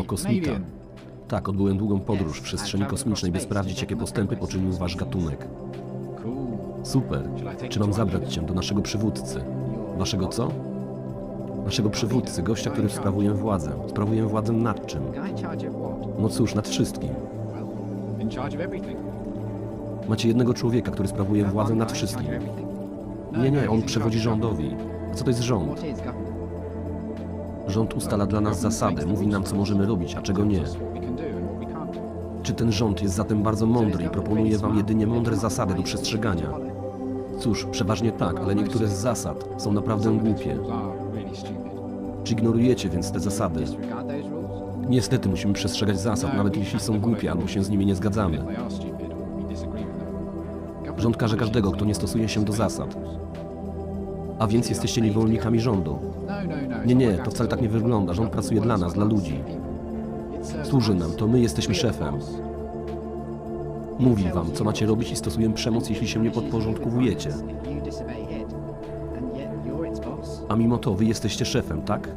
O, kosmita. Tak, odbyłem długą podróż w przestrzeni kosmicznej, by sprawdzić, jakie postępy poczynił wasz gatunek. Super. Czy mam zabrać cię do naszego przywódcy? Waszego co? Naszego przywódcy, gościa, który sprawuje władzę. Sprawuje władzę nad czym? No cóż, nad wszystkim. Macie jednego człowieka, który sprawuje władzę nad wszystkim. Nie, nie, on przewodzi rządowi. A co to jest rząd? Rząd ustala dla nas zasady, mówi nam, co możemy robić, a czego nie. Czy ten rząd jest zatem bardzo mądry i proponuje wam jedynie mądre zasady do przestrzegania? Cóż, przeważnie tak, ale niektóre z zasad są naprawdę głupie. Czy ignorujecie więc te zasady? Niestety musimy przestrzegać zasad, nawet jeśli są głupie albo się z nimi nie zgadzamy. Rząd karze każdego, kto nie stosuje się do zasad. A więc jesteście niewolnikami rządu. Nie, nie, to wcale tak nie wygląda. Rząd pracuje dla nas, dla ludzi. Służy nam, to my jesteśmy szefem. Mówi wam, co macie robić i stosujemy przemoc, jeśli się nie podporządkowujecie. A mimo to wy jesteście szefem, tak?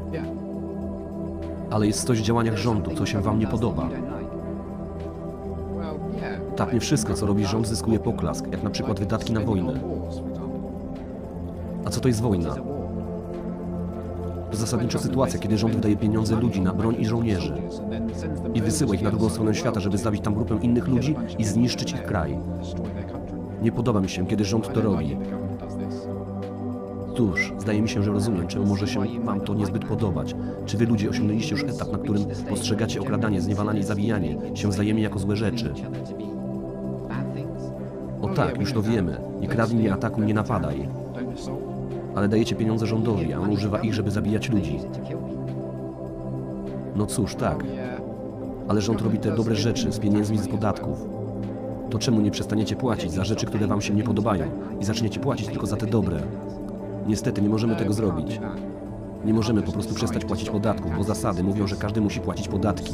Ale jest coś w działaniach rządu, co się wam nie podoba. Tak, nie wszystko, co robi rząd, zyskuje poklask, jak na przykład wydatki na wojnę. A co to jest wojna? To zasadniczo sytuacja, kiedy rząd wydaje pieniądze ludzi na broń i żołnierzy i wysyła ich na drugą stronę świata, żeby zabić tam grupę innych ludzi i zniszczyć ich kraj. Nie podoba mi się, kiedy rząd to robi. Cóż, zdaje mi się, że rozumiem, czemu może się wam to niezbyt podobać. Czy wy ludzie osiągnęliście już etap, na którym postrzegacie okradanie, zniewalanie i zabijanie się wzajemnie jako złe rzeczy? O tak, już to wiemy. Nie kradnij, nie atakuj, nie napadaj. Ale dajecie pieniądze rządowi, a on używa ich, żeby zabijać ludzi. No cóż, tak. Ale rząd robi te dobre rzeczy z pieniędzmi z podatków. To czemu nie przestaniecie płacić za rzeczy, które wam się nie podobają i zaczniecie płacić tylko za te dobre? Niestety nie możemy tego zrobić. Nie możemy po prostu przestać płacić podatków, bo zasady mówią, że każdy musi płacić podatki.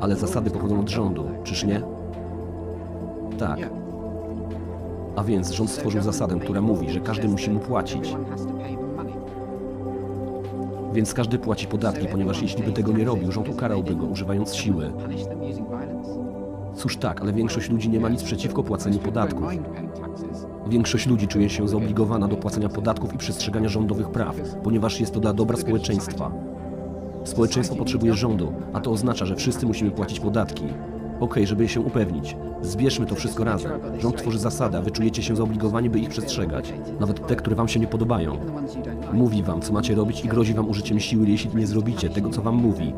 Ale zasady pochodzą od rządu, czyż nie? Tak. A więc rząd stworzył zasadę, która mówi, że każdy musi mu płacić. Więc każdy płaci podatki, ponieważ jeśli by tego nie robił, rząd ukarałby go, używając siły. Cóż tak, ale większość ludzi nie ma nic przeciwko płaceniu podatków. Większość ludzi czuje się zobligowana do płacenia podatków i przestrzegania rządowych praw, ponieważ jest to dla dobra społeczeństwa. Społeczeństwo potrzebuje rządu, a to oznacza, że wszyscy musimy płacić podatki. Okej, żeby się upewnić. Zbierzmy to wszystko razem. Rząd tworzy zasady, wy czujecie się zobligowani, by ich przestrzegać. Nawet te, które wam się nie podobają. Mówi wam, co macie robić i grozi wam użyciem siły, jeśli nie zrobicie tego, co wam mówi.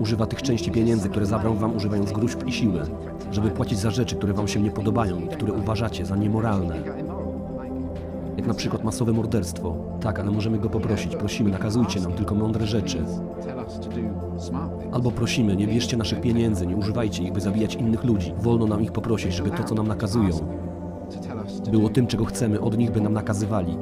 Używa tych części pieniędzy, które zabrał wam używając gruźb i siły, żeby płacić za rzeczy, które wam się nie podobają i które uważacie za niemoralne. Jak na przykład masowe morderstwo. Tak, ale możemy go poprosić. Prosimy, nakazujcie nam tylko mądre rzeczy. Albo prosimy, nie bierzcie naszych pieniędzy, nie używajcie ich, by zabijać innych ludzi. Wolno nam ich poprosić, żeby to, co nam nakazują, było tym, czego chcemy od nich, by nam nakazywali.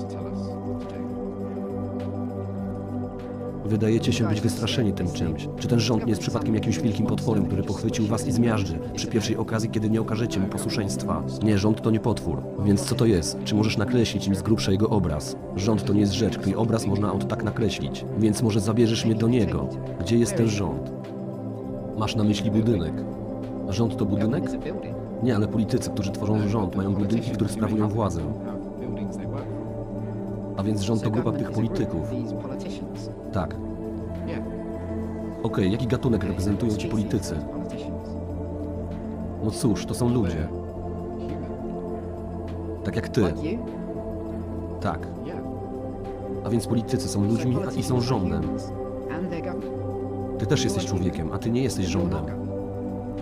Wydajecie się być wystraszeni tym czymś. Czy ten rząd nie jest przypadkiem jakimś wielkim potworem, który pochwycił was i zmiażdży przy pierwszej okazji, kiedy nie okażecie mu posłuszeństwa? Nie, rząd to nie potwór. Więc co to jest? Czy możesz nakreślić mi z grubsza jego obraz? Rząd to nie jest rzecz, której obraz można od tak nakreślić. Więc może zabierzesz mnie do niego. Gdzie jest ten rząd? Masz na myśli budynek. Rząd to budynek? Nie, ale politycy, którzy tworzą rząd, mają budynki, w których sprawują władzę. A więc rząd to grupa tych polityków. Tak. Okej, jaki gatunek reprezentują ci politycy? No cóż, to są ludzie. Tak jak ty. Tak. A więc politycy są ludźmi a i są rządem. Ty też jesteś człowiekiem, a ty nie jesteś rządem.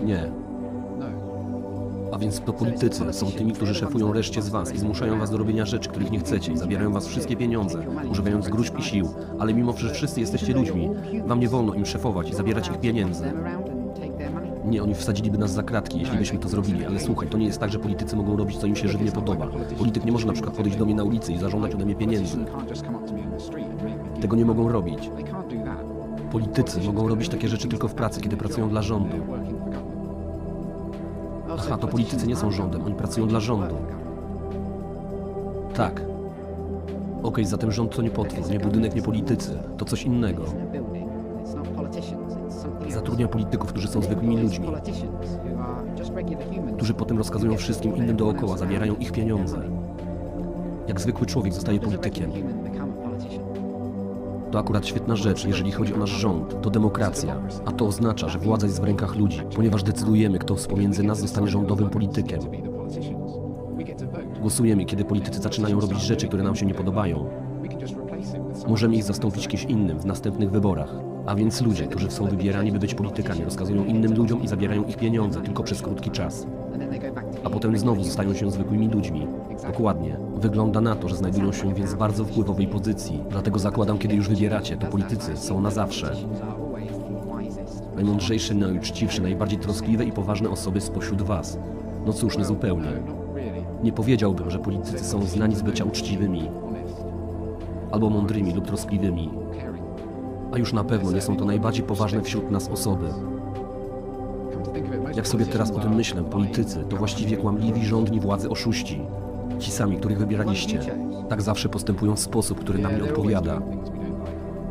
Nie. A więc to politycy są tymi, którzy szefują reszcie z was i zmuszają was do robienia rzeczy, których nie chcecie i zabierają was wszystkie pieniądze, używając gruźb i sił. Ale mimo, że wszyscy jesteście ludźmi, wam nie wolno im szefować i zabierać ich pieniędzy. Nie, oni wsadziliby nas za kratki, jeśli byśmy to zrobili, ale słuchaj, to nie jest tak, że politycy mogą robić, co im się żywnie podoba. Polityk nie może na przykład podejść do mnie na ulicy i zażądać ode mnie pieniędzy. Tego nie mogą robić. Politycy mogą robić takie rzeczy tylko w pracy, kiedy pracują dla rządu. Aha, to politycy nie są rządem, oni pracują dla rządu. Tak. Okej, zatem rząd to nie potwór, nie budynek, nie politycy. To coś innego. Zatrudnia polityków, którzy są zwykłymi ludźmi, którzy potem rozkazują wszystkim innym dookoła, zabierają ich pieniądze. Jak zwykły człowiek zostaje politykiem. To akurat świetna rzecz, jeżeli chodzi o nasz rząd. To demokracja. A to oznacza, że władza jest w rękach ludzi, ponieważ decydujemy, kto z pomiędzy nas zostanie rządowym politykiem. Głosujemy, kiedy politycy zaczynają robić rzeczy, które nam się nie podobają. Możemy ich zastąpić kimś innym w następnych wyborach. A więc ludzie, którzy są wybierani, by być politykami, rozkazują innym ludziom i zabierają ich pieniądze tylko przez krótki czas. A potem znowu zostają się zwykłymi ludźmi. Dokładnie. Wygląda na to, że znajdują się więc w bardzo wpływowej pozycji. Dlatego zakładam, kiedy już wybieracie, to politycy są na zawsze. Najmądrzejsze, najuczciwsze, najbardziej troskliwe i poważne osoby spośród was. No cóż, niezupełnie. Nie powiedziałbym, że politycy są znani z bycia uczciwymi, albo mądrymi lub troskliwymi. A już na pewno nie są to najbardziej poważne wśród nas osoby. Jak sobie teraz o tym myślę, politycy to właściwie kłamliwi rządni władzy oszuści. Ci sami, których wybieraliście. Tak zawsze postępują w sposób, który nam nie odpowiada.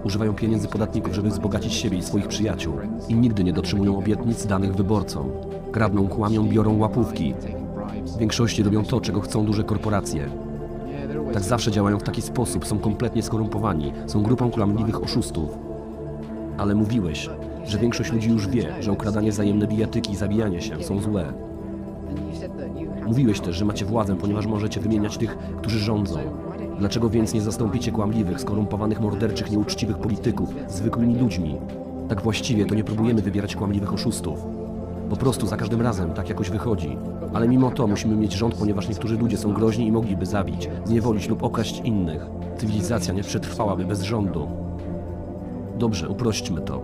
Używają pieniędzy podatników, żeby wzbogacić siebie i swoich przyjaciół. I nigdy nie dotrzymują obietnic danych wyborcom. Kradną, kłamią, biorą łapówki. W większości robią to, czego chcą duże korporacje. Tak zawsze działają w taki sposób, są kompletnie skorumpowani, są grupą kłamliwych oszustów. Ale mówiłeś, że większość ludzi już wie, że okradanie wzajemne bijatyki i zabijanie się są złe. Mówiłeś też, że macie władzę, ponieważ możecie wymieniać tych, którzy rządzą. Dlaczego więc nie zastąpicie kłamliwych, skorumpowanych, morderczych, nieuczciwych polityków zwykłymi ludźmi? Tak właściwie to nie próbujemy wybierać kłamliwych oszustów. Po prostu za każdym razem tak jakoś wychodzi. Ale mimo to musimy mieć rząd, ponieważ niektórzy ludzie są groźni i mogliby zabić, zniewolić lub okraść innych. Cywilizacja nie przetrwałaby bez rządu. Dobrze, uprośćmy to.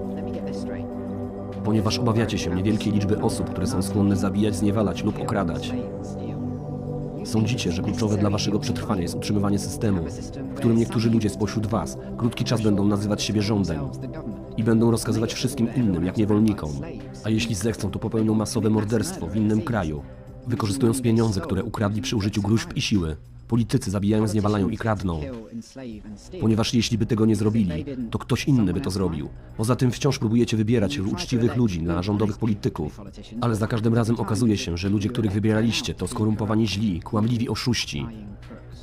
Ponieważ obawiacie się niewielkiej liczby osób, które są skłonne zabijać, zniewalać lub okradać. Sądzicie, że kluczowe dla waszego przetrwania jest utrzymywanie systemu, w którym niektórzy ludzie spośród was krótki czas będą nazywać siebie rządem i będą rozkazywać wszystkim innym, jak niewolnikom. A jeśli zechcą, to popełnią masowe morderstwo w innym kraju, wykorzystując pieniądze, które ukradli przy użyciu gruźb i siły. Politycy zabijają, zniewalają i kradną, ponieważ jeśli by tego nie zrobili, to ktoś inny by to zrobił. Poza tym wciąż próbujecie wybierać uczciwych ludzi na rządowych polityków, ale za każdym razem okazuje się, że ludzie, których wybieraliście, to skorumpowani źli, kłamliwi oszuści.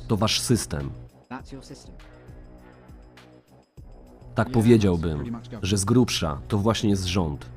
To wasz system. Tak powiedziałbym, że z grubsza to właśnie jest rząd.